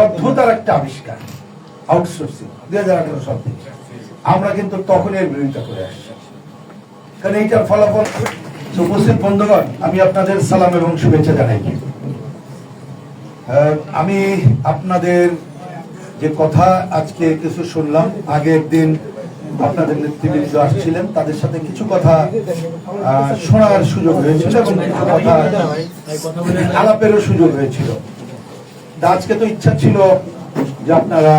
অদ্ভুত আর একটা আবিষ্কার আউটসোর্সিং দুই হাজার আঠারো সাল থেকে। আমরা কিন্তু তখন এর বিরোধিতা করে আসছি। কারণ এইটার ফলাফল উপস্থিত বন্ধুগণ, আমি আপনাদের সালাম এবং শুভেচ্ছা জানাই। আমি আপনাদের যে কথা আজকে কিছু শুনলাম, আগের দিন আপনাদের নেতৃবৃন্দ আসছিলেন, তাদের সাথে কিছু কথা শোনার সুযোগ হয়েছিল এবং কিছু কথা আলাপেরও সুযোগ হয়েছিল। তা আজকে তো ইচ্ছা ছিল যে আপনারা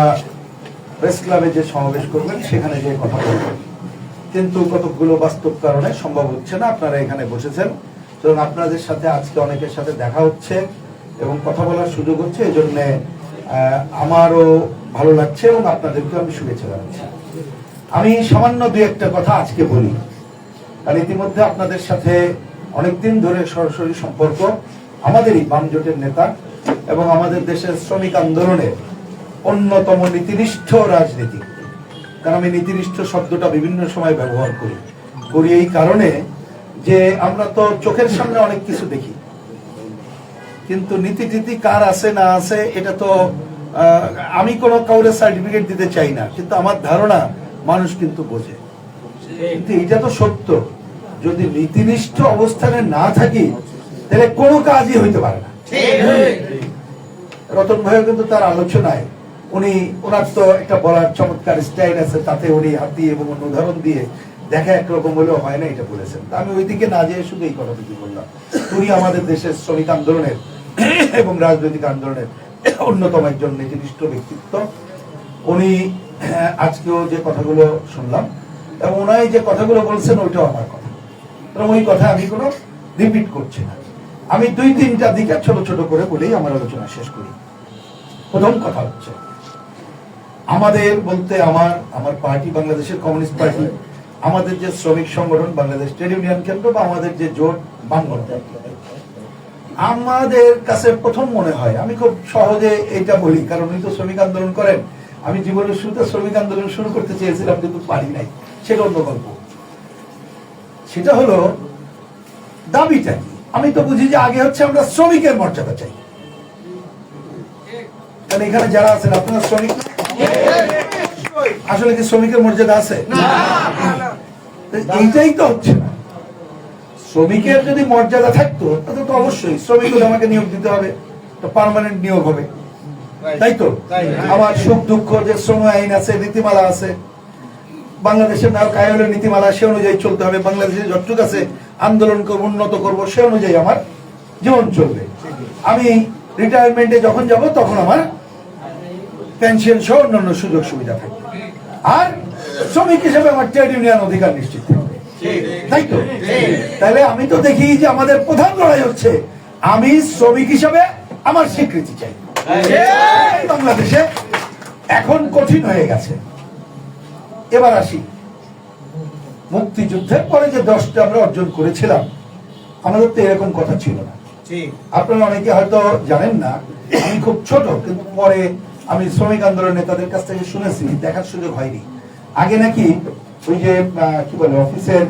প্রেস ক্লাবে যে সমাবেশ করবেন, সেখানে যে কথা বলবেন। কিন্তু কতকগুলো বাস্তব কারণে সম্ভব হচ্ছে না, আপনারা এখানে বসেছেন। সুতরাং আপনাদের সাথে আজকে অনেকের সাথে দেখা হচ্ছে এবং কথা বলার সুযোগ হচ্ছে এই জন্য আমারও ভালো লাগছে এবং আপনাদেরকেও আমি শুভেচ্ছা জানাচ্ছি। আমি সামান্য দু একটা কথা আজকে বলি। কারণ ইতিমধ্যে আপনাদের সাথে অনেকদিন ধরে সরাসরি সম্পর্ক। আমাদেরই বাম জোটের নেতা এবং আমাদের দেশের শ্রমিক আন্দোলনের অন্যতম নীতিনিষ্ঠ রাজনীতি। কারণ আমি নীতিনিষ্ঠ শব্দটা বিভিন্ন সময় ব্যবহার করি। করি এই কারণে যে আমরা তো চোখের সামনে অনেক কিছু দেখি। কিন্তু নীতি টিতি কার আছে, না আছে, এটা তো আমি কোনো কাউরে সার্টিফিকেট দিতে চাই না। কিন্তু আমার ধারণা মানুষ কিন্তু বোঝে। কিন্তু এটা তো সত্য। যদি নীতিনিষ্ঠ অবস্থানে না থাকি, তাহলে কোনো কাজই হইতে পারে না। রতন ভাইও কিন্তু তার আলোচনায় উনি ওনার তো একটা বলার চমৎকার স্টাইল আছে তাতে উনি হাতি এবং অন্য উদাহরণ দিয়ে দেখা একরকম হলেও হয় না এটা বলেছেন। আমি ওইদিকে না যেয়ে শুধু এই কথাটুকু বললাম। উনি আমাদের দেশের শ্রমিক আন্দোলনের এবং রাজনৈতিক আন্দোলনের অন্যতম একজন নীতিনিষ্ঠ ব্যক্তিত্ব। উনি আহ, আজকেও যে কথাগুলো শুনলাম এবং ওনাই যে কথাগুলো বলছেন ওইটাও আমার কথা। এবং ওই কথা আমি কোনো রিপিট করছি না। আমি দুই তিনটা দিকে ছোট ছোট করে বলেই আমার আলোচনা শেষ করি। প্রথম কথা হচ্ছে, আমাদের বলতে আমার আমার পার্টি বাংলাদেশের কমিউনিস্ট পার্টি, আমাদের যে শ্রমিক সংগঠন বাংলাদেশ ট্রেড ইউনিয়ন কেন্দ্র বা আমাদের যে জোট বাংলা আমাদের কাছে প্রথম মনে হয়, আমি খুব সহজে এটা বলি, কারণ উনি তো শ্রমিক আন্দোলন করেন। আমি জীবনের শুরুতে শ্রমিক আন্দোলন শুরু করতে চেয়েছিলাম, কিন্তু পারি নাই। সেটা অন্য গল্প। সেটা হলো দাবিটা কি? আমি তো বুঝি যে আগে হচ্ছে আমরা শ্রমিকের মর্যাদা চাই। কারণ এখানে যারা আছেন আপনারা শ্রমিক? আসলে কি শ্রমিকের মর্যাদা আছে? এইটাই তো হচ্ছে না। শ্রমিকের যদি মর্যাদা থাকতো তাহলে তো অবশ্যই শ্রমিক আমাকে নিয়োগ দিতে হবে পার্মানেন্ট নিয়োগ হবে। তাই তো? আমার সুখ দুঃখ যে শ্রম আইন আছে নীতিমালা আছে বাংলাদেশের নায়ক আয়োগের নীতিমালা সে অনুযায়ী চলতে হবে বাংলাদেশের যতটুকু আছে আন্দোলন করব, উন্নত করব, সে অনুযায়ী আমার জীবন চলবে। আমি রিটায়ারমেন্টে যখন যাব, তখন আমার পেনশন সহ অন্যান্য সুযোগ সুবিধা থাকবে। আর শ্রমিক হিসেবে আমার ট্রেড ইউনিয়ন অধিকার নিশ্চিত থাকবে। তাই তো? তাহলে আমি তো দেখি যে আমাদের প্রধান লড়াই হচ্ছে, আমি শ্রমিক হিসাবে আমার স্বীকৃতি চাই। বাংলাদেশে এখন কঠিন হয়ে গেছে। এবার আসি মুক্তিযুদ্ধের পরে যে দশটা আমরা অর্জন করেছিলাম আমাদের তো এরকম কথা ছিল না। আপনারা অনেকে হয়তো জানেন না আমি খুব ছোট কিন্তু পরে আমি শ্রমিক আন্দোলন নেতাদের কাছ থেকে শুনেছি দেখার সুযোগ হয়নি। আগে নাকি ওই যে কি বলে অফিসের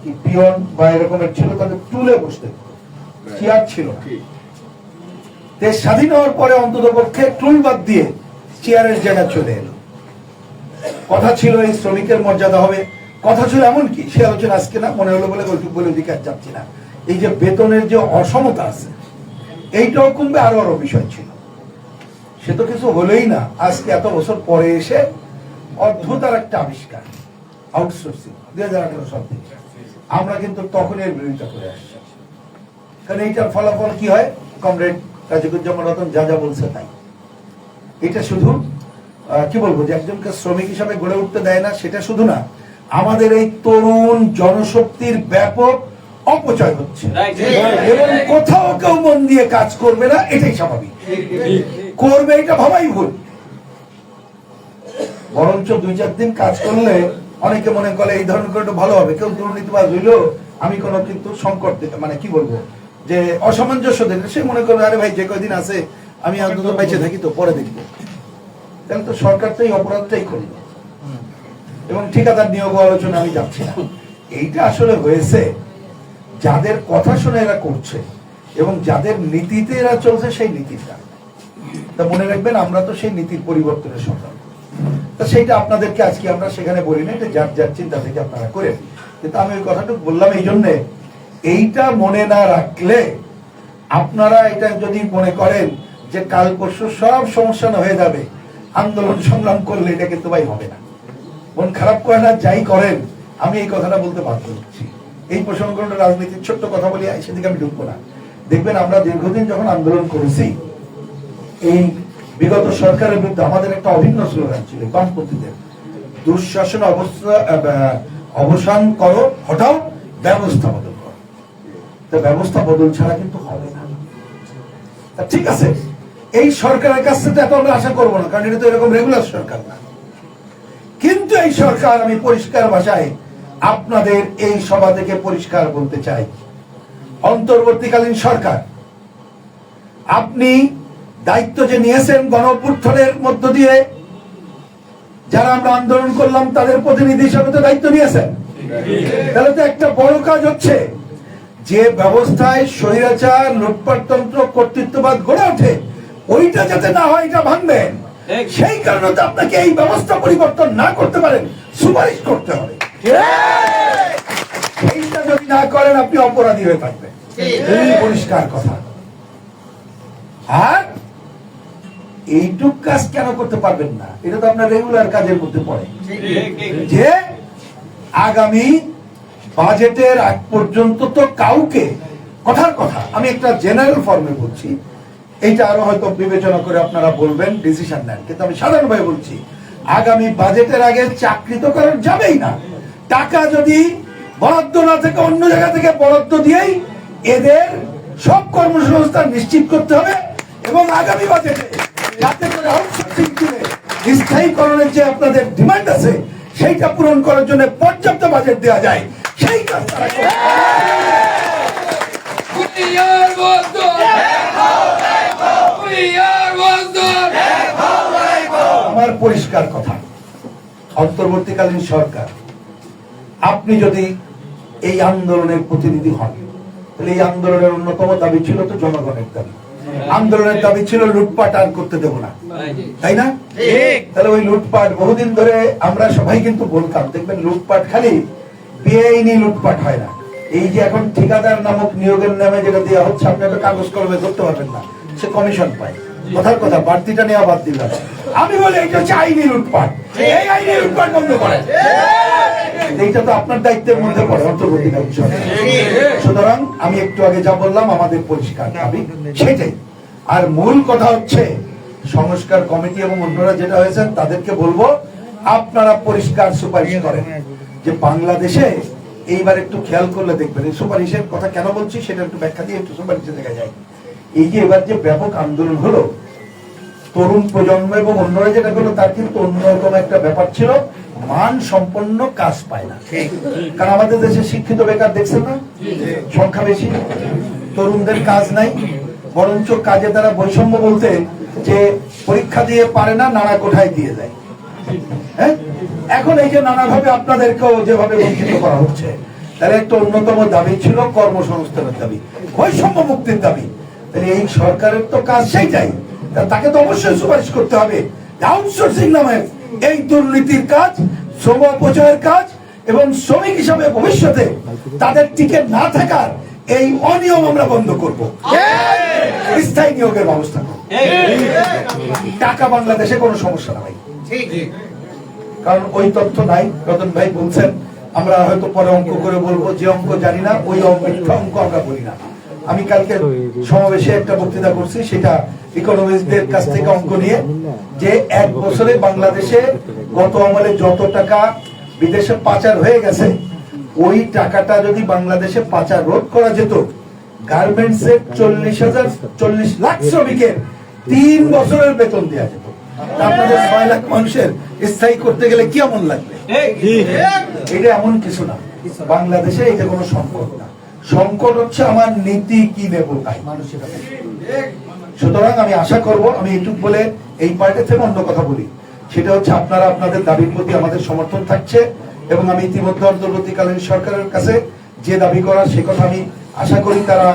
কি পিয়ন বা এরকমের ছিল তাদের টুলে বসতে চেয়ার ছিল দেশ স্বাধীন হওয়ার পরে অন্তত পক্ষে টুল বাদ দিয়ে চেয়ারের জায়গা চলে এলো। কথা ছিল এই শ্রমিকের মর্যাদা হবে কথা ছিল এমন কি, সে আলোচনা আজকে না, মনে হলো বলে ওইটুকু বলে আর যাচ্ছি না। এই যে বেতনের যে অসমতা আছে, এইটাও কমবে, আরও আরও বিষয় ছিল। সে তো কিছু হলোই না, আজকে এত বছর পরে এসে অদ্ভুত আর একটা আবিষ্কার আউটসোর্সিং দুই হাজার আঠারো সাল থেকে। আমরা কিন্তু তখন এর বিরোধিতা করে আসছি। কারণ এইটার ফলাফল কি হয়? কমরেড রাজিকুজ্জামান রতন যা যা বলছে তাই। এটা শুধু কি বলব যে একজনকে শ্রমিক হিসাবে গড়ে উঠতে দেয় না, সেটা শুধু না আমাদের এই তরুণ জনশক্তির ব্যাপক অপচয় হচ্ছে। এবং কোথাও কেউ মন দিয়ে কাজ করবে না এটাই স্বাভাবিক। করবে এটা ভাবাই ভুল। বরঞ্চ দুই চার দিন কাজ করলে অনেকে মনে করে এই ধরনের করে ভালো হবে কেউ দুর্নীতিবাজ হইলেও আমি কোনো কিন্তু সংকট মানে কি বলব যে অসামঞ্জস্য দেখলে সে মনে করবে আরে ভাই যে কয়দিন আছে আমি অন্তত বেঁচে থাকি তো পরে দেখব। তাহলে তো সরকার তো এই অপরাধটাই করল। এবং ঠিকাদার নিয়োগ আলোচনা আমি যাচ্ছি না। এইটা আসলে হয়েছে। যাদের কথা শুনে এরা করছে এবং যাদের নীতিতে এরা চলছে, সেই নীতিটা তা মনে রাখবেন, আমরা তো সেই নীতির পরিবর্তনের সন্তান তা সেইটা আপনাদেরকে আজকে আমরা সেখানে বলি না, এটা যার যার চিন্তা থেকে আপনারা করেন। কিন্তু আমি ওই কথাটুকু বললাম এই জন্যে, এইটা মনে না রাখলে আপনারা এটা যদি মনে করেন যে কাল পরশু সব সমস্যা হয়ে যাবে, আন্দোলন সংগ্রাম করলে এটা কিন্তু ভাই হবে না। মন খারাপ করে না, যাই করেন, আমি এই কথাটা বলতে বাধ্য হচ্ছি। এই প্রসঙ্গটা রাজনীতির ছোট্ট কথা বলি সেদিকে আমি ঢুকবো না। দেখবেন আমরা দীর্ঘদিন যখন আন্দোলন করেছি, এই বিগত সরকারের বিরুদ্ধে আমাদের একটা অভিন্ন স্লোগান ছিল, বামপন্থীদের। দুঃশাসন অবস্থা অবসান করো, হটাও ব্যবস্থা বদল করো। তো ব্যবস্থা বদল ছাড়া কিন্তু হবে না। ঠিক আছে, এই সরকারের কাছ থেকে এত আমরা আশা করব না, কারণ এটা তো এরকম রেগুলার সরকার না। কিন্তু এই সরকার আমি পরিষ্কার ভাষায় আপনাদের এই সভা থেকে পরিষ্কার বলতে চাই। অন্তর্বর্তীকালীন সরকার, আপনি দায়িত্ব যে নিয়েছেন গণঅভ্যুত্থানের মধ্য দিয়ে, যারা আমরা আন্দোলন করলাম তাদের প্রতিনিধি হিসাবে তো দায়িত্ব নিয়েছেন। তাহলে তো একটা বড় কাজ হচ্ছে যে ব্যবস্থায় স্বৈরাচার, লুটপাটতন্ত্র, কর্তৃত্ববাদ গড়ে ওঠে, ওইটা যাতে না হয় এটা ভাঙবেন। সেই কারণে তো আপনাকে এই ব্যবস্থা পরিবর্তন না করতে পারেন সুপারিশ করতে হবে। এইটা যদি না করেন আপনি অপরাধী হয়ে থাকবেন। পরিষ্কার কথা। আর এইটুক কাজ কেন করতে পারবেন না? এটা তো আপনার রেগুলার কাজের মধ্যে পড়ে। যে আগামী বাজেটের আগ পর্যন্ত তো কাউকে কথার কথা আমি একটা জেনারেল ফর্মে বলছি এইটা আরও হয়তো বিবেচনা করে আপনারা বলবেন ডিসিশন নেন। কিন্তু আমি সাধারণভাবে বলছি, আগামী বাজেটের আগে চাকরি তো কারণ যাবেই না। টাকা যদি বরাদ্দ না থেকে অন্য জায়গা থেকে বরাদ্দ দিয়েই এদের সব কর্মসংস্থান নিশ্চিত করতে হবে এবং আগামী বাজেটে যাতে করে স্থায়ীকরণের যে আপনাদের ডিমান্ড আছে, সেইটা পূরণ করার জন্য পর্যাপ্ত বাজেট দেওয়া যায়, সেই কাজ তারা। আমার পরিষ্কার কথা অন্তর্বর্তীকালীন সরকার আপনি যদি এই আন্দোলনের প্রতিনিধি হন তাহলে এই আন্দোলনের অন্যতম দাবি ছিল তো জনগণের দাবি। আন্দোলনের দাবি ছিল লুটপাট আর করতে দেব না। তাই না? তাহলে ওই লুটপাট বহুদিন ধরে আমরা সবাই কিন্তু বলতাম দেখবেন লুটপাট খালি বেআইনি লুটপাট হয় না। এই যে এখন ঠিকাদার নামক নিয়োগের নামে যেটা দেওয়া হচ্ছে আপনি একটা কাগজ কলমে ধরতে পারবেন না। সে কমিশন পায়। কথার কথা, বাড়তিটা নেওয়া বাদ দিলাম আমি বলি, এটা হচ্ছে আইনি লুটপাট। এই আইনি লুটপাট বন্ধ করেন এইটা তো আপনার দায়িত্বের মধ্যে পড়ে সরকার। সুতরাং আমি একটু আগে যা বললাম, আমাদের পরিষ্কার দাবি সেটাই। আর মূল কথা হচ্ছে, সংস্কার কমিটি এবং অন্যরা যেটা হয়েছেন, তাদেরকে বলব, আপনারা পরিষ্কার সুপারিশ করেন। যে বাংলাদেশে এইবার একটু খেয়াল করলে দেখবেন, এই সুপারিশের কথা কেন বলছি, সেটা একটু ব্যাখ্যা দিয়ে একটু সুপারিশে দেখা যায়। এই যে এবার যে ব্যাপক আন্দোলন হলো তরুণ প্রজন্ম এবং অন্যরা যেটা করল তার কিন্তু অন্যরকম একটা ব্যাপার ছিল মান সম্পন্ন কাজ পায় না। কারণ আমাদের দেশে শিক্ষিত বেকার দেখছেন না? সংখ্যা বেশি তরুণদের কাজ নাই বরঞ্চ কাজে তারা বৈষম্য বলতে যে পরীক্ষা দিয়ে পারে না নানা কোঠায় দিয়ে দেয়। হ্যাঁ? এখন এই যে নানাভাবে আপনাদেরকেও যেভাবে বঞ্চিত করা হচ্ছে তার একটা অন্যতম দাবি ছিল কর্মসংস্থানের দাবি বৈষম্য মুক্তির দাবি। তাহলে এই সরকারের তো কাজ সেইটাই। তাকে তো অবশ্যই সুপারিশ করতে হবে। আউটসোর্সিং নামের এই দুর্নীতির কাজ শ্রম অপচয়ের কাজ এবং শ্রমিক হিসাবে ভবিষ্যতে তাদের টিকে না থাকার এই অনিয়ম আমরা বন্ধ করব। স্থায়ী নিয়োগের ব্যবস্থা করব। টাকা বাংলাদেশে কোনো সমস্যা নাই। কারণ ওই তথ্য নাই। রতন ভাই বলছেন আমরা হয়তো পরে অঙ্ক করে বলব যে অঙ্ক জানি না ওই অঙ্ক অঙ্ক আমরা বলি না। আমি কালকে সমাবেশে একটা বক্তৃতা করছি সেটা ইকোনমিস্টদের কাছ থেকে অঙ্ক নিয়ে যে এক বছরে বাংলাদেশে গত আমলে যত টাকা বিদেশে পাচার হয়ে গেছে ওই টাকাটা যদি বাংলাদেশে পাচার রোধ করা যেত গার্মেন্টস এর চল্লিশ হাজার চল্লিশ লাখ শ্রমিকের তিন বছরের বেতন দেওয়া যেত। আপনাদের ছয় লাখ মানুষের স্থায়ী করতে গেলে কি এমন লাগবে? এটা এমন কিছু না। বাংলাদেশে এটা কোনো সম্পর্ক না। সংকট হচ্ছে আমার নীতি কি নেব তাই। মানুষের সুতরাং আমি আশা করব আমি এইটুক বলে এই পার্টি থেকে অন্য কথা বলি। সেটা হচ্ছে আপনারা আপনাদের দাবির প্রতি আমাদের সমর্থন থাকছে এবং আমি ইতিমধ্যে অন্তর্বর্তীকালীন সরকারের কাছে যে দাবি করা সে কথা আমি আশা করি তারা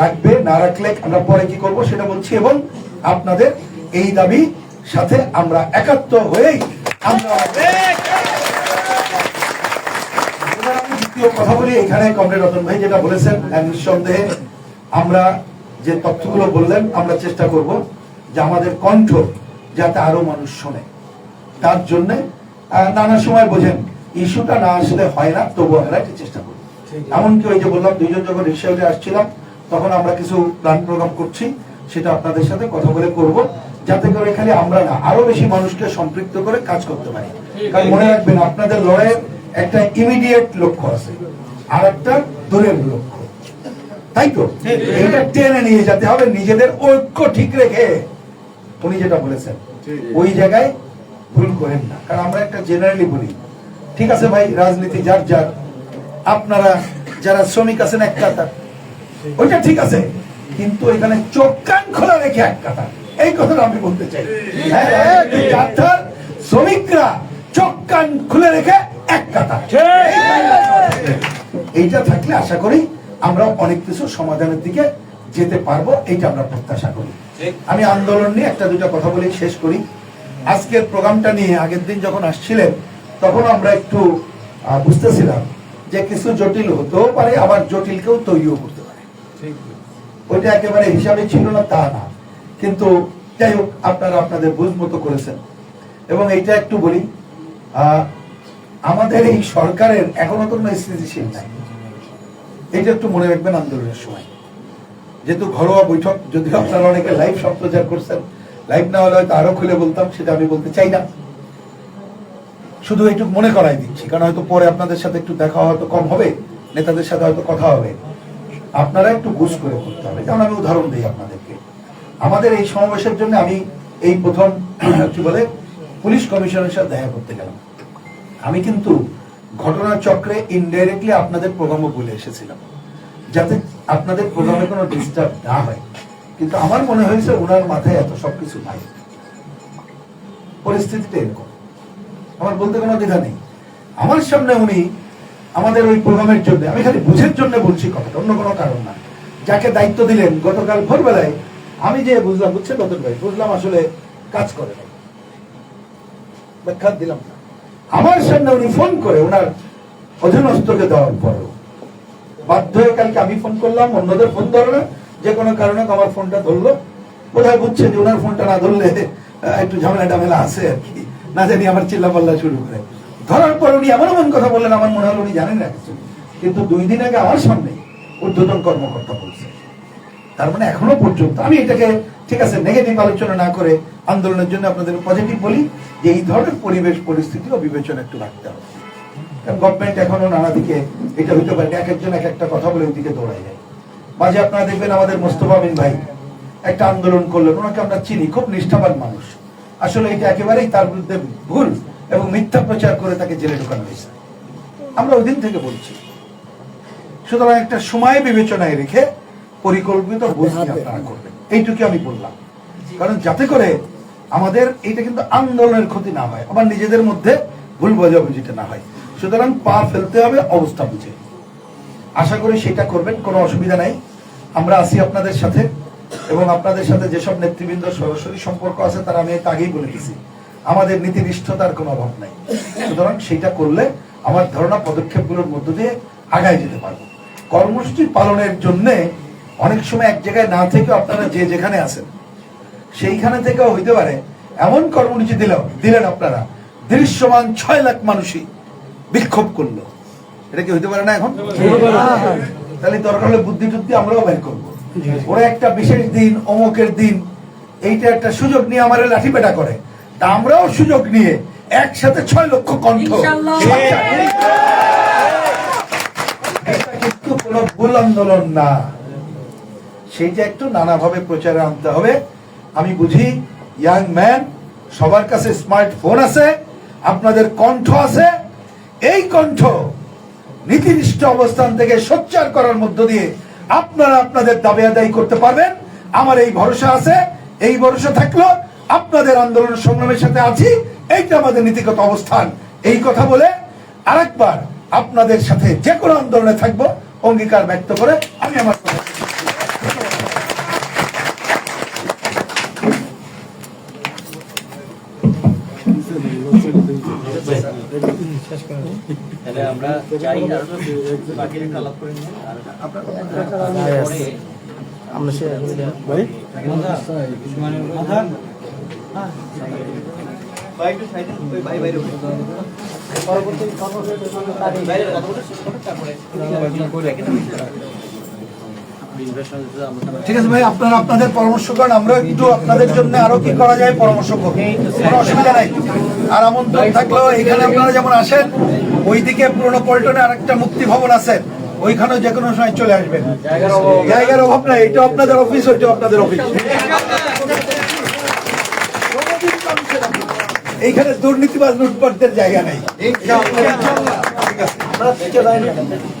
রাখবে না রাখলে আমরা পরে কি করব সেটা বলছি এবং আপনাদের এই দাবি সাথে আমরা একাত্ম হয়েই আমরা এবার আমি দ্বিতীয় কথা বলি এখানে কমরেড রতন ভাই যেটা বলেছেন নিঃসন্দেহে আমরা যে তথ্যগুলো বললেন আমরা চেষ্টা করব যে আমাদের কণ্ঠ যাতে আরও মানুষ শোনে। তার জন্য নানা সময় বোঝেন ইস্যুটা না আসলে হয় না তবু আমরা একটা চেষ্টা করি। এমনকি ওই যে বললাম দুইজন যখন রিক্সা উঠে আসছিলাম তখন আমরা কিছু প্ল্যান প্রোগ্রাম করছি সেটা আপনাদের সাথে কথা বলে করব যাতে করে খালি আমরা না আরও বেশি মানুষকে সম্পৃক্ত করে কাজ করতে পারি। কারণ মনে রাখবেন আপনাদের লড়াইয়ের একটা ইমিডিয়েট লক্ষ্য আছে আর একটা দূরের লক্ষ্য। তাই তো? এটা টেনে নিয়ে যেতে হবে নিজেদের ঐক্য ঠিক রেখে। উনি যেটা বলেছেন ওই জায়গায় ভুল করেন না। কারণ আমরা একটা জেনারেলি বলি। ঠিক আছে ভাই রাজনীতি যার যার। আপনারা যারা শ্রমিক আছেন এক কাতার। ওইটা ঠিক আছে কিন্তু এখানে চোখ কান খোলা রেখে এক কাতার। এই কথাটা আমি বলতে চাই। হ্যাঁ, শ্রমিকরা চোখ কান খুলে রেখে এক কাতার এইটা থাকলে আশা করি আমরা অনেক কিছু সমাধানের দিকে যেতে পারব এইটা আমরা প্রত্যাশা করি। আমি আন্দোলন নিয়ে একটা দুটা কথা বলে শেষ করি। আজকের প্রোগ্রামটা নিয়ে আগের দিন যখন আসছিলেন তখন আমরা একটু বুঝতেছিলাম যে কিছু জটিল হতেও পারে আবার জটিলকেও তৈরিও করতে পারে। ওইটা একেবারে হিসাবে ছিল না তা না। কিন্তু যাই হোক আপনারা আপনাদের বুঝ মতো করেছেন। এবং এইটা একটু বলি আহ, আমাদের এই সরকারের এখনও কোনো স্থিতিশীল নাই। এটা একটু মনে রাখবেন আন্দোলনের সময়। যেহেতু ঘরোয়া বৈঠক, যদিও আপনারা অনেকে লাইভ সম্প্রচার করছেন লাইভ না হলে হয়তো আরও খুলে বলতাম, সেটা আমি বলতে চাই না। শুধু একটু মনে করাই দিচ্ছি, কারণ হয়তো পরে আপনাদের সাথে একটু দেখা হয়তো কম হবে, নেতাদের সাথে হয়তো কথা হবে। আপনারা একটু বুঝ করে করতে হবে। যেমন আমি উদাহরণ দিই আপনাদেরকে। আমাদের এই সমাবেশের জন্য আমি এই প্রথম, কি বলে, পুলিশ কমিশনের সাথে দেখা করতে গেলাম। আমি কিন্তু ঘটনা চক্রে ইনডাইরেক্টলি আপনাদের প্রোগ্রামও বলে এসেছিলাম। যাতে আপনাদের প্রোগ্রামে কোনো ডিস্টার্ব না হয়। কিন্তু আমার মনে হয়েছে ওনার মাথায় এত সবকিছু নাই। পরিস্থিতিটা এরকম। আমার বলতে কোনো দ্বিধা নেই। আমার সামনে উনি আমাদের ওই প্রোগ্রামের জন্য, আমি খালি বুঝের জন্য বলছি কথাটা, অন্য কোনো কারণ না। যাকে দায়িত্ব দিলেন গতকাল ভোরবেলায়, আমি যে বুঝলাম, বুঝছেন রতন ভাই? বুঝলাম আসলে কাজ করে ব্যাখ্যা দিলাম না। আমার সামনে উনি ফোন করে, ওনার অধীনস্থকে দেওয়ার পরেও। বাধ্য হয়ে কালকে আমি ফোন করলাম, অন্যদের ফোন ধরো না যে কোনো কারণে আমার ফোনটা ধরলো। বোধহয় বুঝছে যে ওনার ফোনটা না ধরলে একটু ঝামেলা টামেলা আছে আর কি। না জানি আমার চিল্লা পাল্লা শুরু করে। ধরার পর উনি এমন এমন কথা বললেন, আমার মনে হলো উনি জানেন না কিন্তু দুই দিন আগে আমার সামনে ঊর্ধ্বতন কর্মকর্তা বলছে। তার মানে এখনও পর্যন্ত আমি এটাকে, ঠিক আছে নেগেটিভ আলোচনা না করে আন্দোলনের জন্য আপনাদের পজিটিভ বলি যে এই ধরনের পরিবেশ পরিস্থিতিও বিবেচনা একটু রাখতে হবে। গভর্নমেন্ট এখনও নানা দিকে, এটা হইতে পারে, এক একজন এক একটা কথা বলে ওইদিকে দৌড়ায় যায়। মাঝে আপনারা দেখবেন আমাদের মোস্তফা বিন ভাই একটা আন্দোলন করলেন, ওনাকে আমরা চিনি, খুব নিষ্ঠাবান মানুষ। আসলে এটা একেবারেই তার বিরুদ্ধে ভুল এবং মিথ্যা প্রচার করে তাকে জেলে ঢোকানো হয়েছে। আমরা ওই দিন থেকে বলছি। সুতরাং একটা সময় বিবেচনায় রেখে পরিকল্পিত বুঝি আপনারা করবেন। এইটুকু আমি বললাম। কারণ যাতে করে আমাদের এইটা কিন্তু আন্দোলনের ক্ষতি না হয় আবার নিজেদের মধ্যে ভুল বোঝাবুঝিটা না হয়। সুতরাং পা ফেলতে হবে অবস্থা বুঝে। আশা করি সেটা করবেন কোনো অসুবিধা নাই। আমরা আছি আপনাদের সাথে এবং আপনাদের সাথে যেসব নেতৃবৃন্দ সরাসরি সম্পর্ক আছে তারা আমি আগেই বলে দিছি আমাদের নীতিনিষ্ঠতার কোনো অভাব নাই। সুতরাং সেটা করলে আমার ধারণা পদক্ষেপগুলোর মধ্য দিয়ে আগায় যেতে পারব। কর্মসূচি পালনের জন্য অনেক সময় এক জায়গায় না থেকেও আপনারা যে যেখানে আছেন সেইখানে থেকেও হইতে পারে এমন কর্মসূচি দিল দিলেন আপনারা। দৃশ্যমান ছয় লাখ মানুষই বিক্ষোভ করল। এটা কি হইতে পারে না এখন? তাহলে দরকার হলে বুদ্ধি টুদ্ধি আমরাও বের করব। ওরা একটা বিশেষ দিন অমুকের দিন এইটা একটা সুযোগ নিয়ে আমার লাঠি পেটা করে। তা আমরাও সুযোগ নিয়ে একসাথে ছয় লক্ষ কণ্ঠ কিন্তু কোনো ভুল আন্দোলন না। সেইটা একটু নানাভাবে প্রচারে আনতে হবে। আমি বুঝি ইয়াং ম্যান সবার কাছে স্মার্টফোন আছে, আপনাদের কণ্ঠ আছে। এই কণ্ঠ নীতিনিষ্ঠ অবস্থান থেকে সোচ্চার করার মধ্য দিয়ে আপনারা আপনাদের দাবি আদায় করতে পারবেন। আমার এই ভরসা আছে। এই ভরসা থাকল আপনাদের আন্দোলন সংগ্রামের সাথে আছি। এইটা আমাদের নীতিগত অবস্থান। এই কথা বলে আরেকবার আপনাদের সাথে যে কোনো আন্দোলনে থাকব, অঙ্গীকার ব্যক্ত করে আমি আমার কথা শেষ করছি। তাহলে আমরা যাই আর বাকি আলাপ করে নিই আর আমরা সে ভাই বাইরে কথা বলে শেষ করে তারপরে ঠিক আছে ভাই আপনারা আপনাদের পরামর্শ করেন আমরা একটু আপনাদের জন্য আরও কি করা যায় পরামর্শ করব। কোনো অসুবিধা নাই। আর আমন্ত্রণ থাকলেও এখানে আপনারা যেমন আসেন ওইদিকে পুরনো পল্টনে আরেকটা মুক্তি ভবন আছে ওইখানেও যে কোনো সময় চলে আসবেন। জায়গার অভাব নাই। এটা আপনাদের অফিস ওইটা আপনাদের অফিস। এইখানে দুর্নীতিবাজ লুটপাটদের জায়গা নেই। ঠিক আছে।